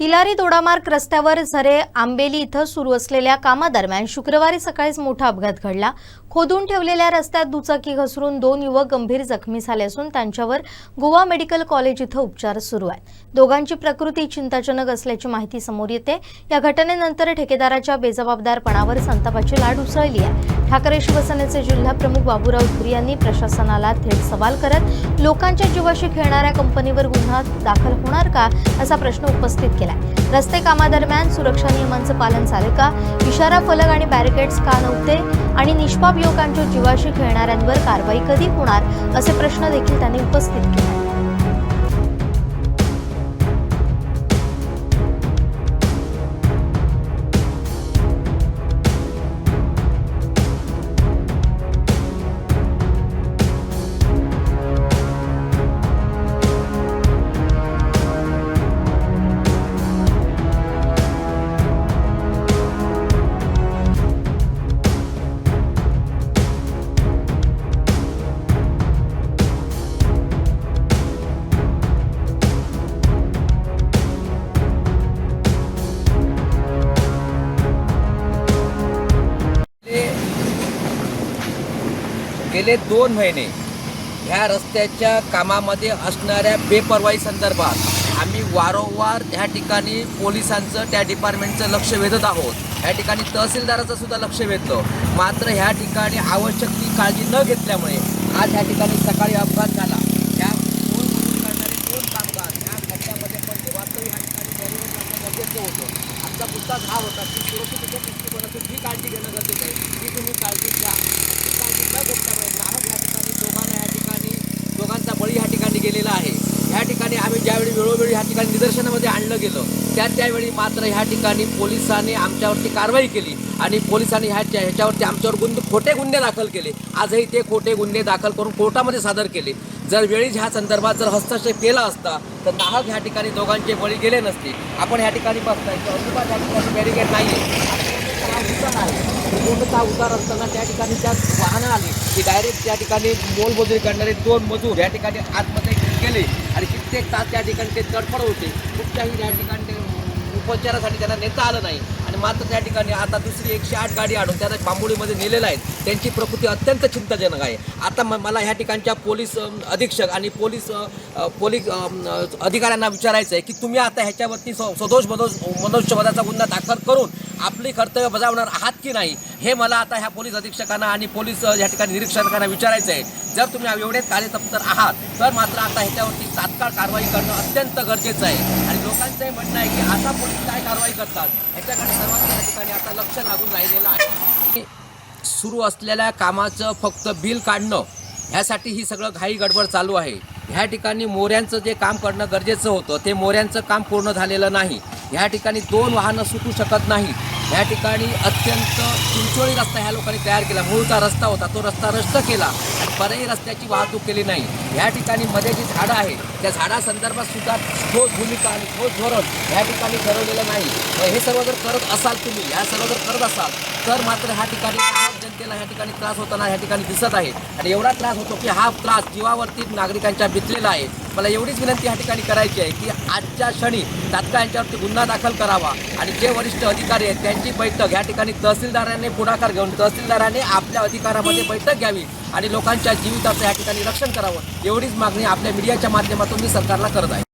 तिलारी दोडामार्ग रस्त्यावर झरे आंबेली इथं सुरू असलेल्या कामादरम्यान शुक्रवारी सकाळीच मोठा अपघात घडला. खोदून ठेवलेल्या रस्त्यात दुचाकी घसरून दोन युवक गंभीर जखमी झाले असून त्यांच्यावर गोवा मेडिकल कॉलेज इथं उपचार सुरू आहेत. दोघांची प्रकृती चिंताजनक असल्याची माहिती समोर येते. या घटनेनंतर ठेकेदाराच्या बेजबाबदारपणावर संतापाची लाट उसळली आहे. ठाकरे शिवसेनेचे जिल्हाप्रमुख बाबूराव धुरी यांनी प्रशासनाला थेट सवाल करत लोकांच्या जीवाशी खेळणाऱ्या कंपनीवर गुन्हा दाखल होणार का असा प्रश्न उपस्थित केला रस्ते कामादरम्यान सुरक्षा नियमांचं पालन झालं का? इशारा फलक आणि बॅरिकेड्स का नव्हते? आणि निष्पाप युवकांच्या जीवाशी खेळणाऱ्यांवर कारवाई कधी होणार असे प्रश्न देखील त्यांनी उपस्थित केले. गेले दोन महिने ह्या रस्त्याच्या कामामध्ये असणाऱ्या बेपर्वाई संदर्भात आम्ही वारंवार ह्या ठिकाणी पोलिसांचं त्या डिपार्टमेंटचं लक्ष वेधत आहोत. ह्या ठिकाणी तहसीलदाराचं सुद्धा लक्ष वेधतं मात्र ह्या ठिकाणी आवश्यक ती काळजी न घेतल्यामुळे आज ह्या ठिकाणी सकाळी अपघात झाला. ह्या दोन मजूर करणारे दोन कामगार ह्या खड्ड्यामध्ये पण वास्तविक ह्या ठिकाणी गरजेचं होतं. आमचा मुद्दाच हा होता की सुरक्षितेच्या दृष्टिकोनातून ही काळजी घेणं गरजेचं आहे. ही तुम्ही काळजी घ्या ही काळजी न घेतल्यामुळे नाहक ह्या ठिकाणी दोघांना ह्या ठिकाणी दोघांचा बळी ह्या ठिकाणी गेलेला आहे ह्या ठिकाणी आम्ही ज्यावेळी वेळोवेळी ह्या ठिकाणी निदर्शनामध्ये आणलं गेलं. त्या त्यावेळी मात्र ह्या ठिकाणी पोलिसांनी आमच्यावरती कारवाई केली आणि पोलिसांनी ह्याच्या ह्याच्यावरती आमच्यावर गुन्हे खोटे गुन्हे दाखल केले. आजही ते खोटे गुन्हे दाखल करून कोर्टामध्ये सादर केले. जर वेळीच ह्या संदर्भात जर हस्तक्षेप केला असता तर नाहक ह्या ठिकाणी दोघांचे बळी गेले नसते. आपण ह्या ठिकाणी बघताय अजिबात ह्या ठिकाणी बॅरिकेड नाही आहे उतार असताना त्या ठिकाणी त्या वाहनं आली की डायरेक्ट त्या ठिकाणी मोलमजुरी करणारे दोन मजूर या ठिकाणी आतमध्ये गेले आणि कित्येक तास त्या ठिकाणी ते तडफड होते. कुठच्याही त्या ठिकाणी ते उपचारासाठी त्यांना नेता आलं नाही. मात्र त्या ठिकाणी आता दुसरी एकशे आठ गाडी आणून त्यांना बांबोळीमध्ये नेलेलं आहे त्यांची प्रकृती अत्यंत चिंताजनक आहे. आता म मला ह्या ठिकाणच्या पोलीस अधीक्षक आणि पोलीस पोलीस अधिकाऱ्यांना विचारायचं आहे की तुम्ही आता ह्याच्यावरती स- सदोष मदोष मनुष्यवधाचा गुन्हा दाखल करून आपली कर्तव्य बजावणार आहात की नाही? हे मला आता ह्या पोलीस अधीक्षकांना आणि पोलीस या ठिकाणी निरीक्षकांना विचारायचं आहे. जर तुम्ही एवढे कार्यतप्तर आहात तर मात्र आता ह्याच्यावरती तात्काळ कारवाई करणं अत्यंत गरजेचं आहे. आणि लोकांची आता पोलीस काय कारवाई करतात? ह्याच्याकडे सर्वांनी या ठिकाणी आता लक्ष लागून राहिलेलं आहे. सुरू असलेल्या कामाचं फक्त बिल काढणं ह्यासाठी ही सगळं घाई गडबड चालू आहे. ह्या ठिकाणी मोऱ्यांचं जे काम करणं गरजेचं होतं ते मोऱ्यांचं काम पूर्ण झालेलं नाही. ह्या ठिकाणी दोन वाहनं सुटू शकत नाहीत. ह्या ठिकाणी अत्यंत चिंचोळी रस्ता ह्या लोकांनी तयार केला. मूळचा रस्ता होता तो रस्ता रस्त केला. परही रस्त्याची वाहतूक केली नाही. ह्या ठिकाणी मध्ये जी झाडं आहेत त्या झाडासंदर्भात सुद्धा ठोस भूमिका आणि ठोस धोरण ह्या ठिकाणी ठरवलेलं नाही. हे सर्व जर करत असाल तुम्ही ह्या सर्व जर करत असाल तर मात्र ह्या ठिकाणी जनतेला ह्या ठिकाणी त्रास होताना ह्या ठिकाणी दिसत आहे. आणि एवढा त्रास होतो की हा त्रास जीवावरती नागरिकांच्या बितलेला आहे. मला एवढीच विनंती या ठिकाणी करायची आहे की आजच्या क्षणी तात्काळ यांच्यावरती गुन्हा दाखल करावा आणि जे वरिष्ठ अधिकारी आहेत त्यांची बैठक ह्या ठिकाणी तहसीलदारांनी पुढाकार घेऊन तहसीलदाराने आपल्या अधिकारामध्ये बैठक घ्यावी आणि लोकांच्या जीविताचं या ठिकाणी रक्षण करावं एवढीच मागणी आपल्या मीडियाच्या माध्यमातून मी सरकारला करत आहे.